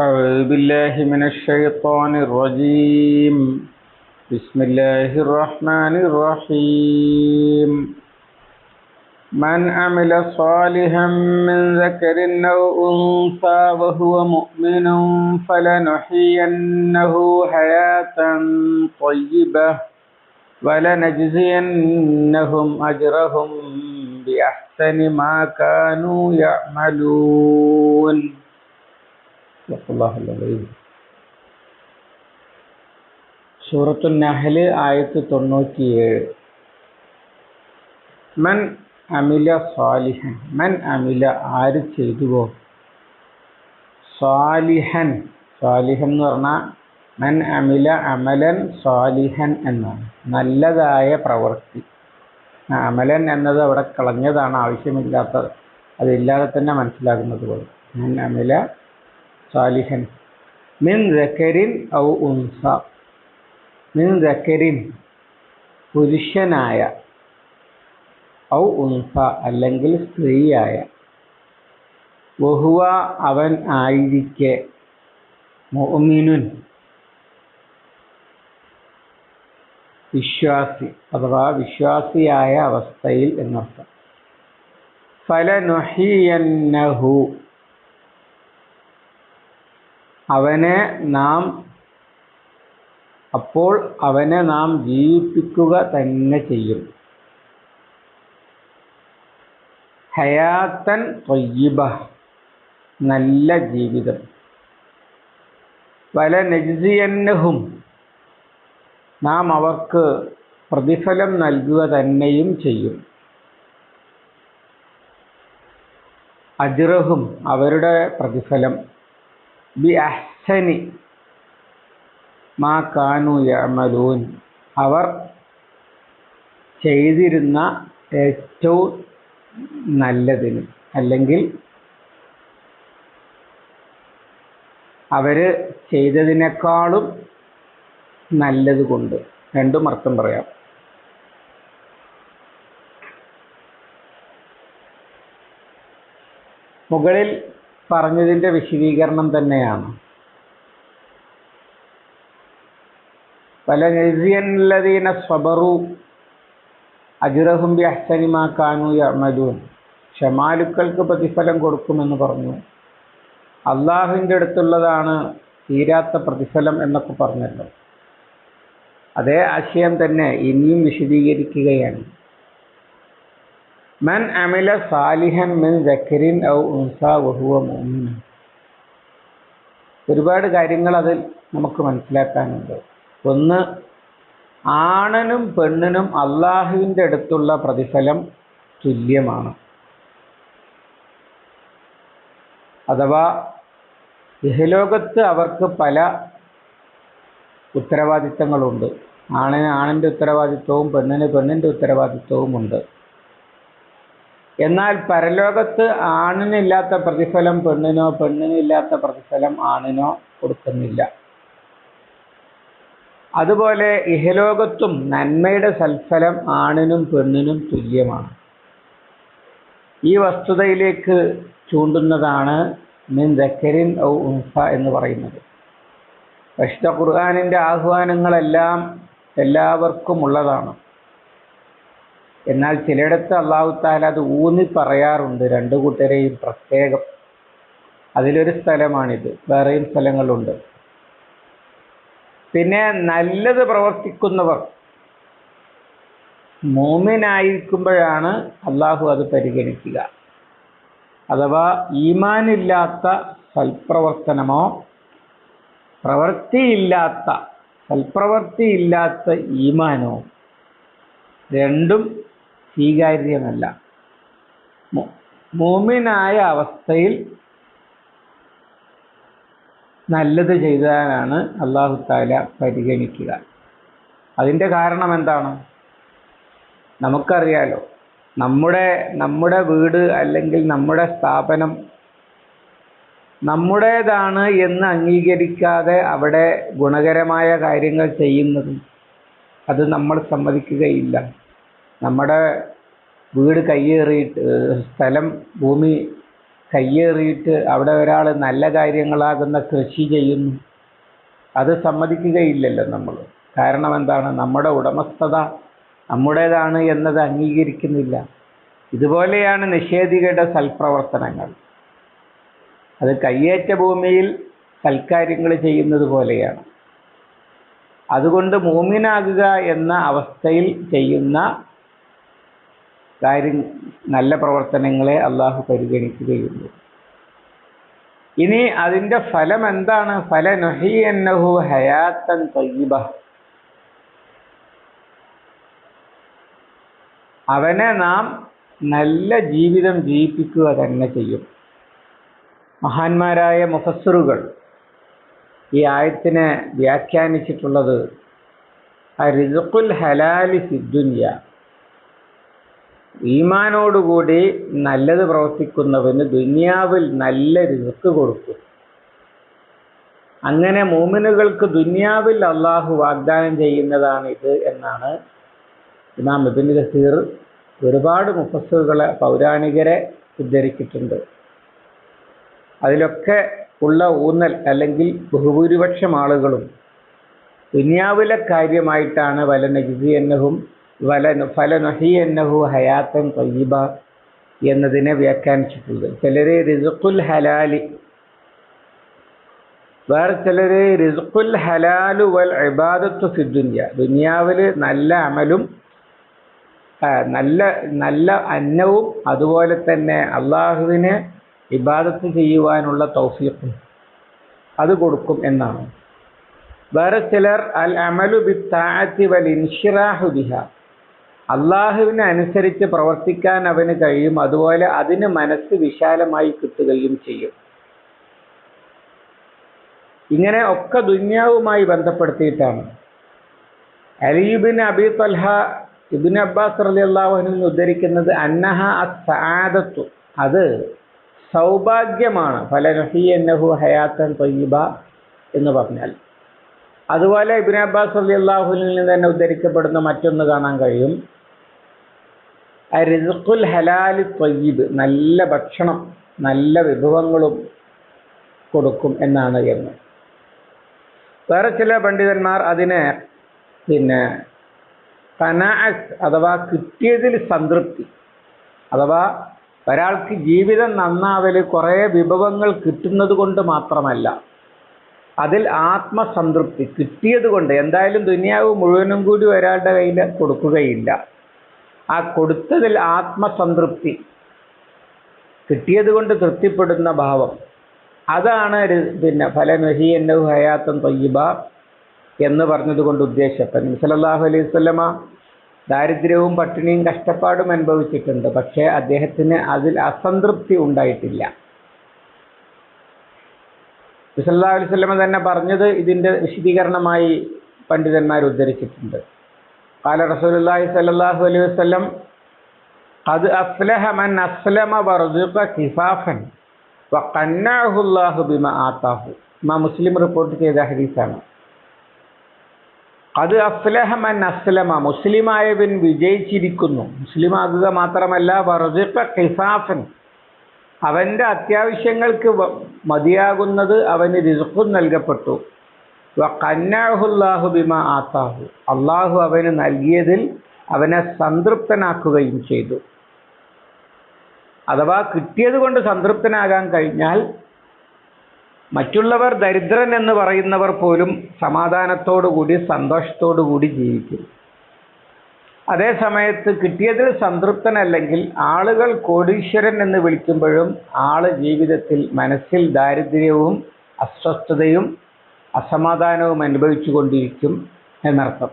أعوذ بالله من الشيطان الرجيم. بسم الله الرحمن الرحيم. من عمل صالحا من ذكر أو أنثى وهو مؤمن فلنحيينه حياة طيبة ولنجزينهم أجرهم بأحسن ما كانوا يعملون. സൂറത്തു നഹൽ ആയത്ത് തൊണ്ണൂറ്റിയേഴ്. മൻ അമില സാലിഹൻ മൻ അമില ആര് ചെയ്തുവോ? സാലിഹൻ സാലിഹൻ എന്ന് പറഞ്ഞാൽ മൻ അമില അമലൻ സാലിഹൻ എന്നാണ്. നല്ലതായ പ്രവൃത്തി. അമലൻ എന്നത് അവിടെ കളഞ്ഞതാണ് ആവശ്യമില്ലാത്തത്. അതില്ലാതെ തന്നെ മനസ്സിലാക്കുന്നത് പോലെ. മൻ അമില സാലിഹൻ മിൻ ദക്കരിൻ ഔ ഉൻസ മിൻ ദക്കരിൻ പുരുഷനായ ഔ ഉൻസ അല്ലെങ്കിൽ സ്ത്രീയായ. വഹുവ അവൻ ആയിരിക്കെ. മുഅ്മിനുൻ. വിശ്വാസി അഥവാ വിശ്വാസിയായ അവസ്ഥയിൽ എന്നർത്ഥം. ഫലനുഹിയന്നഹു അവനെ നാം അപ്പോൾ അവനെ നാം ജീവിപ്പിക്കുക തന്നെ ചെയ്യും. ഹയാത്തൻ തൊയ്യബ നല്ല ജീവിതം. വല നജിയന്നഹും നാം അവർക്ക് പ്രതിഫലം നൽകുക തന്നെയും ചെയ്യും. അജിറഹും അവരുടെ പ്രതിഫലം. ബി അഹ്സനി മാ കാനു യമലൂൻ അവർ ചെയ്തിരുന്ന ഏറ്റവും നല്ലതിന് അല്ലെങ്കിൽ അവർ ചെയ്തതിനേക്കാളും നല്ലത് കൊണ്ട് രണ്ടും അർത്ഥം പറയാം. മുകളിൽ പറഞ്ഞതിന്റെ വിശദീകരണം തന്നെയാണ്. നസിയല്ലദീന സ്വബറു അജുറഹും ബി അഹ്സനിമാ ക്ഷമാലുക്കൾക്ക് പ്രതിഫലം കൊടുക്കുമെന്ന് പറഞ്ഞു. അള്ളാഹുവിന്റെ അടുത്തുള്ളതാണ് തീരാത്ത പ്രതിഫലം എന്നൊക്കെ പറഞ്ഞല്ലോ. അതേ ആശയം തന്നെ ഇനിയും വിശദീകരിക്കുകയാണ്. മൻ അമില സാലിഹൻ മിൻ ജക്കരിൻ ഔ ഉൻസ വഹുവ മുഅ്മിൻ ഒരുപാട് കാര്യങ്ങൾ അതിൽ നമുക്ക് മനസ്സിലാക്കാനുണ്ട്. ഒന്ന് ആണനും പെണ്ണിനും അള്ളാഹുവിന്റെ അടുത്തുള്ള പ്രതിഫലം തുല്യമാണ്. അഥവാ ഇഹലോകത്ത് അവർക്ക് പല ഉത്തരവാദിത്തങ്ങളുണ്ട്. ആണിന് ആണിന്റെ ഉത്തരവാദിത്വവും പെണ്ണിന് പെണ്ണിന്റെ ഉത്തരവാദിത്വവും ഉണ്ട് എന്നാൽ പരലോകത്ത് ആണിനില്ലാത്ത പ്രതിഫലം പെണ്ണിനോ പെണ്ണിനില്ലാത്ത പ്രതിഫലം ആണിനോ കൊടുക്കുന്നില്ല. അതുപോലെ ഇഹലോകത്തും നന്മയുടെ സൽഫലം ആണിനും പെണ്ണിനും തുല്യമാണ്. ഈ വസ്തുതയിലേക്ക് ചൂണ്ടുന്നതാണ് മിൻ ദക്കരിൻ ഔ ഉൻഫ എന്ന് പറയുന്നത്. പരിശുദ്ധ ഖുർആാനിന്റെ ആഹ്വാനങ്ങളെല്ലാം എല്ലാവർക്കും ഉള്ളതാണ്. എന്നാൽ ചിലയിടത്ത് അള്ളാഹു താല അത് ഊന്നി പറയാറുണ്ട്. രണ്ടു കൂട്ടരെയും പ്രത്യേകം. അതിലൊരു സ്ഥലമാണിത്. വേറെയും സ്ഥലങ്ങളുണ്ട്. പിന്നെ നല്ലത് പ്രവർത്തിക്കുന്നവർ. മോമിനായിരിക്കുമ്പോഴാണ് അള്ളാഹു അത് പരിഗണിക്കുക. അഥവാ ഈമാനില്ലാത്ത സൽപ്രവർത്തനമോ പ്രവൃത്തിയില്ലാത്ത സൽപ്രവൃത്തിയില്ലാത്ത ഈമാനോ രണ്ടും സ്വീകാര്യമല്ല മോമിനായ അവസ്ഥയിൽ നല്ലത് ചെയ്താലാണ് അള്ളാഹു താല പരിഗണിക്കുക. അതിന്റെ കാരണം എന്താണ്? നമുക്കറിയാലോ നമ്മുടെ നമ്മുടെ വീട് അല്ലെങ്കിൽ നമ്മുടെ സ്ഥാപനം നമ്മുടേതാണ് എന്ന് അംഗീകരിക്കാതെ അവിടെ ഗുണകരമായ കാര്യങ്ങൾ ചെയ്യുന്നതും അത് നമ്മൾ സമ്മതിക്കുകയില്ല. നമ്മുടെ വീട് കയ്യേറിയിട്ട് സ്ഥലം ഭൂമി കയ്യേറിയിട്ട് അവിടെ ഒരാൾ നല്ല കാര്യങ്ങളാകുന്ന കൃഷി ചെയ്യുന്നു. അത് സമ്മതിക്കുകയില്ലല്ലോ നമ്മൾ. കാരണം എന്താണ്? നമ്മുടെ ഉടമസ്ഥത നമ്മുടേതാണ് എന്നത് അംഗീകരിക്കുന്നില്ല. ഇതുപോലെയാണ് നിഷേധികളുടെ സൽപ്രവർത്തനങ്ങൾ. അത് കയ്യേറ്റ ഭൂമിയിൽ സൽക്കാര്യങ്ങൾ ചെയ്യുന്നത് പോലെയാണ്. അതുകൊണ്ട് മൂമിനാകുക എന്ന അവസ്ഥയിൽ ചെയ്യുന്ന കാര്യം നല്ല പ്രവർത്തനങ്ങളെ അള്ളാഹു പരിഗണിക്കുകയുള്ളൂ. ഇനി അതിന്റെ ഫലം എന്താണ്? ഫല നൊഹിയന്നഹു ഹയാത്തൻ തയ്യബ. അവനെ നാം നല്ല ജീവിതം ജീവിപ്പിക്കുക തന്നെ ചെയ്യും. മഹാന്മാരായ മുഫസ്സറുകൾ ഈ ആയത്തിനെ വ്യാഖ്യാനിച്ചിട്ടുള്ളത് റിസുൽ ഹലാലി സിദ്ദുന്യ ഈമാനോടുകൂടി നല്ലത് പ്രവർത്തിക്കുന്നവന് ദുന്യാവിൽ നല്ല രിസ്ക് കൊടുക്കും. അങ്ങനെ മൂമിനുകൾക്ക് ദുന്യാവിൽ അള്ളാഹു വാഗ്ദാനം ചെയ്യുന്നതാണ് ഇത് എന്നാണ് ഇമാം ഇബിൻ ഗസീർ ഒരുപാട് മുഫസ്സുകളെ പൗരാണികരെ ഉദ്ധരിച്ചിട്ടുണ്ട്. അതിലൊക്കെ ഉള്ള ഊന്നൽ അല്ലെങ്കിൽ ബഹുഭൂരിപക്ഷം ആളുകളും ദുന്യാവിലെ കാര്യമായിട്ടാണ് വല നജിസി എന്നഹും വല ഹയാത്തൻ തയ്യബ എന്നതിനെ വ്യാഖ്യാനിച്ചിട്ടുള്ളത് ചിലര് റിസുഖുൽ ഹലാലി വേറെ ചിലര് റിസുഖുൽ ഹലാലു വൽ ഇബാദത്തു സിദ്ധുന്യ ദുന്യാവിൽ നല്ല അമലും നല്ല നല്ല അന്നവും അതുപോലെ തന്നെ അള്ളാഹുവിനെ ഇബാദത്ത് ചെയ്യുവാനുള്ള തൗഫീഖും അത് കൊടുക്കും എന്നാണ്. വേറെ ചിലർ അൽ അമലു ബി താഴത്തി വൽ ഇൻഷിറാഹു ബിഹ അള്ളാഹുവിനെ അനുസരിച്ച് പ്രവർത്തിക്കാൻ അവന് കഴിയും. അതുപോലെ അതിന് മനസ്സ് വിശാലമായി കിട്ടുകയും ചെയ്യും. ഇങ്ങനെ ഒക്കെ ദുന്യാവുമായി ബന്ധപ്പെടുത്തിയിട്ടാണ്. അലീബിൻ അബി തൽഹ ഇബിൻ അബ്ബാസ് റലി അള്ളാഹുവിൽ ഉദ്ധരിക്കുന്നത് അന്നഹ അസാദത്തു അത് സൗഭാഗ്യമാണ്. ഫല നഹി എന്നഹു ഹയാത്തൻ തൊയ്യബ എന്ന് പറഞ്ഞാൽ. അതുപോലെ ഇബിൻ അബ്ബാസ് അലി അള്ളാഹുലിൽ നിന്ന് തന്നെ ഉദ്ധരിക്കപ്പെടുന്ന മറ്റൊന്ന് കാണാൻ കഴിയും. റിസുൽ ഹലാലി തയ്യിബ് നല്ല ഭക്ഷണം നല്ല വിഭവങ്ങളും കൊടുക്കും എന്നാണ് എന്ന്. വേറെ ചില പണ്ഡിതന്മാർ അതിനെ പിന്നെ കനാസ് അഥവാ കിട്ടിയതിൽ സംതൃപ്തി അഥവാ ഒരാൾക്ക് ജീവിതം നന്നാവൽ കുറേ വിഭവങ്ങൾ കിട്ടുന്നത് കൊണ്ട് മാത്രമല്ല അതിൽ ആത്മസംതൃപ്തി കിട്ടിയത് കൊണ്ട് എന്തായാലും ദുനിയാവ് മുഴുവനും കൂടി ഒരാളുടെ കയ്യിൽ കൊടുക്കുകയില്ല. ആ കൊടുത്തതിൽ ആത്മസംതൃപ്തി. കിട്ടിയത് കൊണ്ട് തൃപ്തിപ്പെടുന്ന ഭാവം. അതാണ് പിന്നെ ഫലനഹി എന്നു ഹയാത്തം തൊയ്യബ എന്ന് പറഞ്ഞതുകൊണ്ട് ഉദ്ദേശിച്ചത് സലല്ലാഹു അലൈഹി വസല്ലമ ദാരിദ്ര്യവും പട്ടിണിയും കഷ്ടപ്പാടും അനുഭവിച്ചിട്ടുണ്ട്. പക്ഷേ അദ്ദേഹത്തിന് അതിൽ അസംതൃപ്തി ഉണ്ടായിട്ടില്ല. സല്ലാ അലൈഹി സ്വലമ തന്നെ പറഞ്ഞത് ഇതിന്റെ വിശദീകരണമായി പണ്ഡിതന്മാർ ഉദ്ധരിച്ചിട്ടുണ്ട്. കാല صلى الله عليه وسلم قد അഫ്ലഹ من അസ്ലമ വർസുഖ كفافا വഖന്നഅഹു الله بما آتاه. ما മുസ്ലിം റിപ്പോർട്ട് ചെയ്ത ഹദീസാണ്. അത് അഫ്ലഹ മൻ അസ്ലമ മുസ്ലിമായവൻ വിജയിച്ചിരിക്കുന്നു. മുസ്ലിമാകുക മാത്രമല്ല ورزق كفافا അവന്റെ അത്യാവശ്യങ്ങൾക്ക് മതിയാകുന്നത് അവന് റിസുഖും നൽകപ്പെട്ടു. കന്നാഹുല്ലാഹു ബിമ ആത്താഹു. അള്ളാഹു അവന് നൽകിയതിൽ അവനെ സംതൃപ്തനാക്കുകയും ചെയ്തു. അഥവാ കിട്ടിയത് കൊണ്ട് സംതൃപ്തനാകാൻ കഴിഞ്ഞാൽ മറ്റുള്ളവർ ദരിദ്രൻ എന്ന് പറയുന്നവർ പോലും സമാധാനത്തോടുകൂടി സന്തോഷത്തോടുകൂടി ജീവിക്കും. അതേ സമയത്ത് കിട്ടിയതിൽ സംതൃപ്തനല്ലെങ്കിൽ ആളുകൾ കോടീശ്വരൻ എന്ന് വിളിക്കുമ്പോഴും ആൾ ജീവിതത്തിൽ മനസ്സിൽ ദാരിദ്ര്യവും അസ്വസ്ഥതയും അസമാധാനവും അനുഭവിച്ചു കൊണ്ടിരിക്കും എന്നർത്ഥം.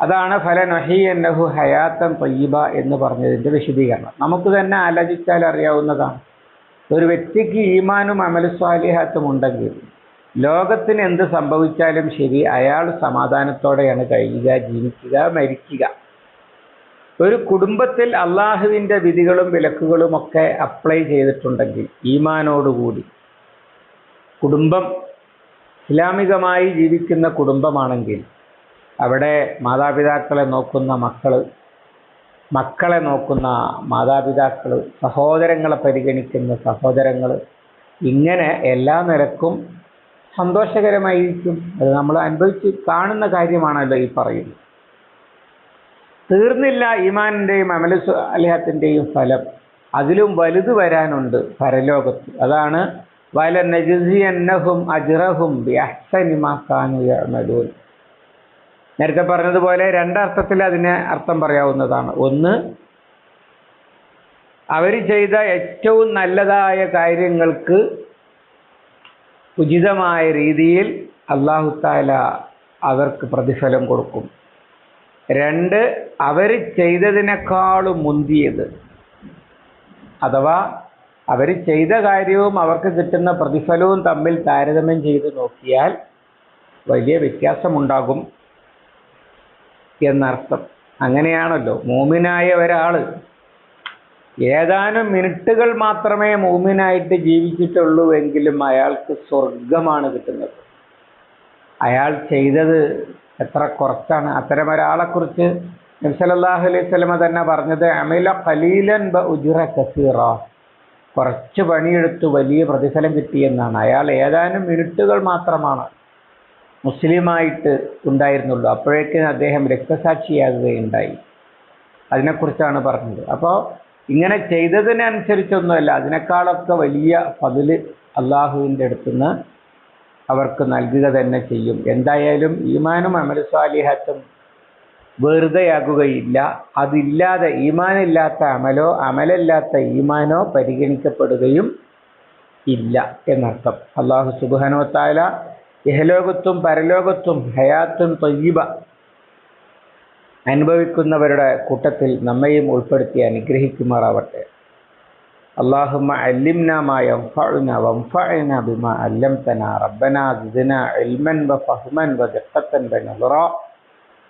അതാണ് ഫല നഹി എന്നഹു ഹയാത്തം തയ്യബ എന്ന് പറഞ്ഞതിന്റെ വിശദീകരണം. നമുക്ക് തന്നെ ആലോചിച്ചാൽ അറിയാവുന്നതാണ്. ഒരു വ്യക്തിക്ക് ഈമാനും അമലസ്വാലിഹാത്തും ഉണ്ടെങ്കിൽ ലോകത്തിന് എന്ത് സംഭവിച്ചാലും ശരി അയാൾ സമാധാനത്തോടെയാണ് കഴിയുക ജീവിക്കുക മരിക്കുക. ഒരു കുടുംബത്തിൽ അള്ളാഹുവിന്റെ വിധികളും വിലക്കുകളും ഒക്കെ അപ്ലൈ ചെയ്തിട്ടുണ്ടെങ്കിൽ ഈമാനോടുകൂടി കുടുംബം ഇസ്ലാമികമായി ജീവിക്കുന്ന കുടുംബമാണെങ്കിൽ അവിടെ മാതാപിതാക്കളെ നോക്കുന്ന മക്കൾ മക്കളെ നോക്കുന്ന മാതാപിതാക്കൾ സഹോദരങ്ങളെ പരിഗണിക്കുന്ന സഹോദരങ്ങൾ ഇങ്ങനെ എല്ലാ നിലക്കും സന്തോഷകരമായിരിക്കും. അത് നമ്മൾ അനുഭവിച്ച് കാണുന്ന കാര്യമാണല്ലോ ഈ പറയുന്നത്. തീർന്നില്ല ഈമാനിന്റെയും അമല അലിഹത്തിന്റെയും ഫലം. അതിലും വലുത് വരാനുണ്ട് പരലോകത്ത്. അതാണ് വല നജുസിയന്നഹും അജ്റഹും യഅ്മലൂൻ. നേരത്തെ പറഞ്ഞതുപോലെ രണ്ടർത്ഥത്തിൽ അതിനെ അർത്ഥം പറയാവുന്നതാണ്. ഒന്ന് അവർ ചെയ്ത ഏറ്റവും നല്ലതായ കാര്യങ്ങൾക്ക് ഉചിതമായ രീതിയിൽ അള്ളാഹു താല അവർക്ക് പ്രതിഫലം കൊടുക്കും. രണ്ട് അവർ ചെയ്തതിനേക്കാളും മുന്തിയത്. അഥവാ അവർ ചെയ്ത കാര്യവും അവർക്ക് കിട്ടുന്ന പ്രതിഫലവും തമ്മിൽ താരതമ്യം ചെയ്ത് നോക്കിയാൽ വലിയ വ്യത്യാസമുണ്ടാകും എന്നർത്ഥം. അങ്ങനെയാണല്ലോ. മൂമിനായ ഒരാൾ ഏതാനും മിനിറ്റുകൾ മാത്രമേ മൂമിനായിട്ട് ജീവിച്ചിട്ടുള്ളൂ എങ്കിലും അയാൾക്ക് സ്വർഗമാണ് കിട്ടുന്നത്. അയാൾ ചെയ്തത് എത്ര കുറച്ചാണ്. അത്തരം ഒരാളെക്കുറിച്ച് നബ്സലല്ലാഹു അലൈഹി സ്വലമ തന്നെ പറഞ്ഞത് അമില ഖലീലൻ ബ ഉജുറ കസീറ. കുറച്ച് പണിയെടുത്ത് വലിയ പ്രതിഫലം കിട്ടിയെന്നാണ്. അയാൾ ഏതാനും മിനിറ്റുകൾ മാത്രമാണ് മുസ്ലിമായിട്ട് ഉണ്ടായിരുന്നുള്ളൂ. അപ്പോഴേക്കും അദ്ദേഹം രക്തസാക്ഷിയാകുകയുണ്ടായി. അതിനെക്കുറിച്ചാണ് പറഞ്ഞത്. അപ്പോൾ ഇങ്ങനെ ചെയ്തതിനനുസരിച്ചൊന്നുമല്ല അതിനേക്കാളൊക്കെ വലിയ പതിൽ അള്ളാഹുവിന്റെ അടുത്തുനിന്ന് അവർക്ക് നൽകുക തന്നെ ചെയ്യും. എന്തായാലും ഈമാനും അമൽ അമലസ്വാലിഹത്തും വെറുതെയാകുകയില്ല അതില്ലാതെ ഈമാനില്ലാത്ത അമലോ അമലല്ലാത്ത ഈമാനോ പരിഗണിക്കപ്പെടുകയും ഇല്ല എന്നർത്ഥം അള്ളാഹു സുബാനോ താല ഇഹലോകത്തും പരലോകത്തും ഹയാത്തും തൊയ്യബ അനുഭവിക്കുന്നവരുടെ കൂട്ടത്തിൽ നമ്മയും ഉൾപ്പെടുത്തി അനുഗ്രഹിക്കുമാറാവട്ടെ اللهم علمنا ما ينفعنا وانفعنا بما علمتنا ربنا زدنا علما وفهما ودقة ونظرا